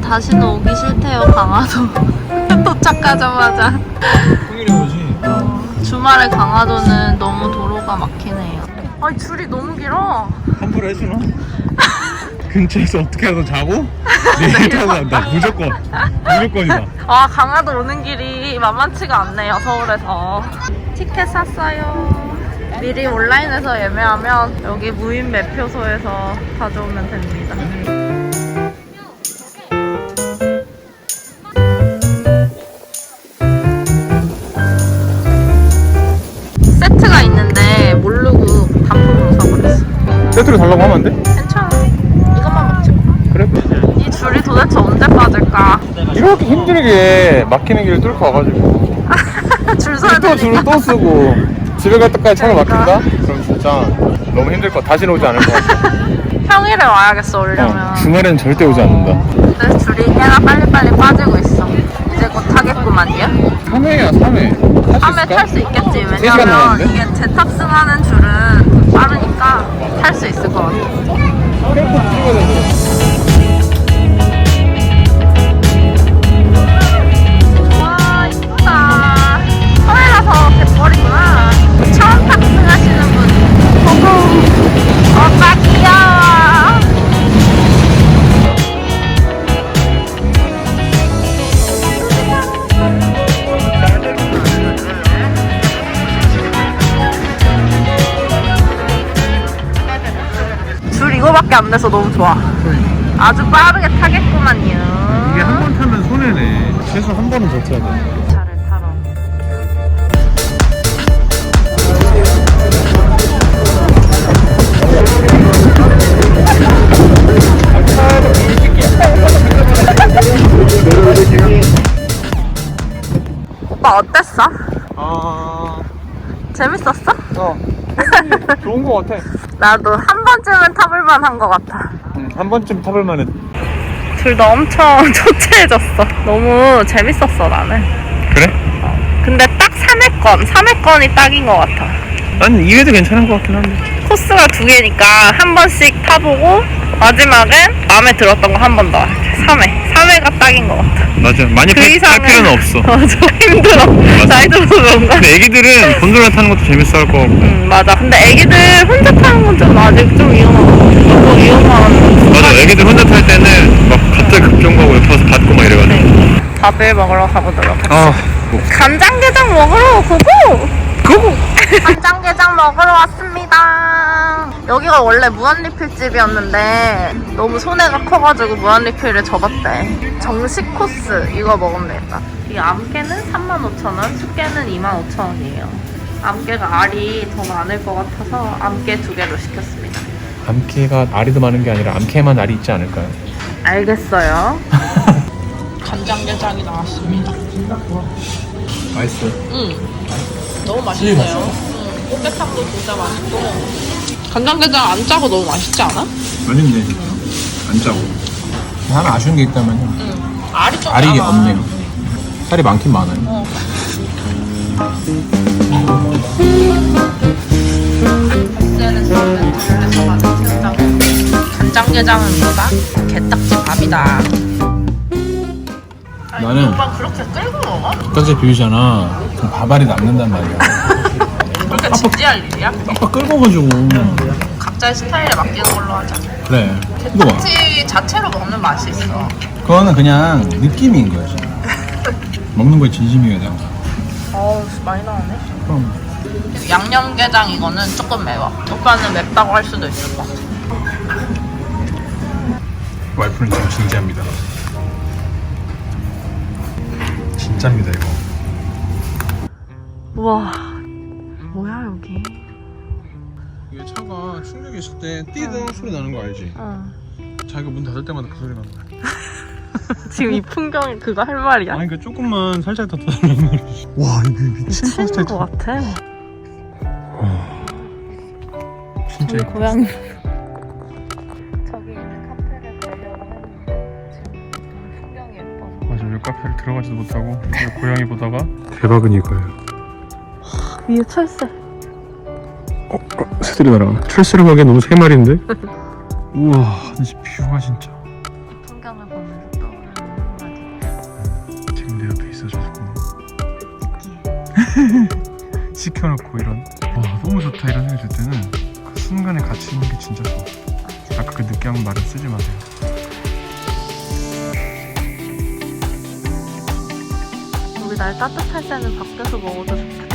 다시는 오기 싫대요 강화도 도착하자마자 평일에 오지. 주말에 강화도는 너무 도로가 막히네요 아니 줄이 너무 길어 환불 해주나? 근처에서 어떻게 하든 자고 내일 타고 간다. 무조건. 무조건이다. 아 강화도 오는 길이 만만치가 않네요 서울에서 티켓 샀어요 미리 온라인에서 예매하면 여기 무인 매표소에서 가져오면 됩니다 달라고 하면 안 돼? 괜찮아 이것만 먹지 그래. 이 줄이 도대체 언제 빠질까 이렇게 힘들게 막히는 길을 뚫고 와가지고 줄 서야 또 줄을 되니까 또 쓰고 집에 갈 때까지 차가 그러니까. 막힌다? 그럼 진짜 너무 힘들 것 같아. 다시는 오지 않을 것 같아. 평일에 와야겠어 오려면 어, 주말에는 절대 오지 않는다. 근데 줄이 꽤나 빨리빨리 빠지고 있어. 이제 곧 타겠구만요. 3회야 3회. 밤에 탈수 있겠지. 시간 왜냐면 남았는데? 이게 재탑승하는 줄은 빠르니까 탈수 있을 것 같아. 안 돼서 너무 좋아. 아주 빠르게 타겠구만요. 이게 한 번 타면 손해네. 최소 한 번은 더 타야 돼. 차를 타러. 오빠 어땠어? 아, 재밌었어? 어. 좋은 것 같아. 나도 한 번쯤은 타볼 만 한 것 같아. 응, 한 번쯤 타볼 만해. 둘 다 엄청 초췌해졌어. 너무 재밌었어, 나는. 그래? 근데 딱 3회권, 3회권이 딱인 것 같아. 난 2회도 괜찮은 것 같긴 한데. 코스가 두 개니까 한 번씩 타보고 마지막엔 마음에 들었던 거 한 번 더. 3회. 3회가 딱인 것 같아. 맞아. 많이 그 탈, 이상은 탈 필요는 없어. 맞아. 힘들어. 나이 들어서 그런가? 근데 애기들은 곤돌라 타는 것도 재밌어 할거 같고. 응, 맞아. 근데 애기들 혼자 타는 건 좀 아직 좀 위험하고. 너무 위험한. 맞아. 애기들 혼자 탈 때는 막 갑자기 급정거하고 옆에서 받고 막 이래가지고. 네. 밥을 먹으러 가보도록 하겠습니다. 아, 뭐. 간장게장 먹으러 고고! 고고! 간장게장 먹으러 왔습니다. 여기가 원래 무한리필집이었는데 너무 손해가 커가지고 무한리필을 접었대. 정식 코스 이거 먹으면 되겠다. 이 암깨는 35,000원, 숙깨는 25,000원이에요. 암깨가 알이 더 많을 것 같아서 암깨 두 개로 시켰습니다. 암캐가 알이 더 많은 게 아니라 암캐만 알이 있지 않을까요? 알겠어요. 간장게장이 나왔습니다. 맛있어. 응. 너무 맛있어요. 응. 꽃게탕도 진짜 맛있고. 간장게장 안 짜고 너무 맛있지 않아? 맛있네, 진짜. 안 짜고. 하나 아쉬운 게 있다면 응. 알이 좀 알이 작아. 없네요. 살이 많긴 많아요. 어. 간장게장은 뭐다? 게딱지 밥이다. 나는- 오빠 그렇게 끌고 먹어? 끝까지 비우잖아. 그럼 밥알이 남는단 말이야. 그렇게 진지할 일이야? 아까 끓어가지고. 각자의 스타일에 맡기는 걸로 하자. 그래. 이거 봐. 게딱지 자체로 먹는 맛이 있어. 그거는 그냥 느낌인 거지. 먹는 거에 진심이어야 돼. 어우 많이 나오네. 그럼. 양념게장 이거는 조금 매워. 오빠는 맵다고 할 수도 있을 것 같아. 와이프는 좀 진지합니다. 진짜입니다 이거. 우와 여기? 이게 차가 충격이 있을 때 띠동 소리 나는 거 알지? 어. 자기가 문 닫을 때마다 그 소리 나는 거야. 지금 이 풍경이 그거 할 말이야? 아니 그러니까 조금만 살짝 더 말이지. 와 이거 미친 미친 것 같아. 진짜 저기 이거. 고양이. 저기 있는 카페를 가려고 했는데 지금 너무 풍경이 예뻐서. 맞아 왜 카페를 들어가지도 못하고 왜 고양이 보다가 대박은 이거예요. 위에 철새. 어, 어, 새들이 날아가. 철수를 가게 너무 세 마리인데? 우와, 이 뷰가 진짜. 풍경을 보면서 떠오르는 지금 내 앞에 있어줘서 고마워. 지켜놓고 이런. 와, 너무 좋다 이런 생각이 들 때는 그 순간에 같이 있는 게 진짜 좋아. 아까 그 느끼함은 말을 쓰지 마세요. 우리 날 따뜻할 때는 밖에서 먹어도 좋다.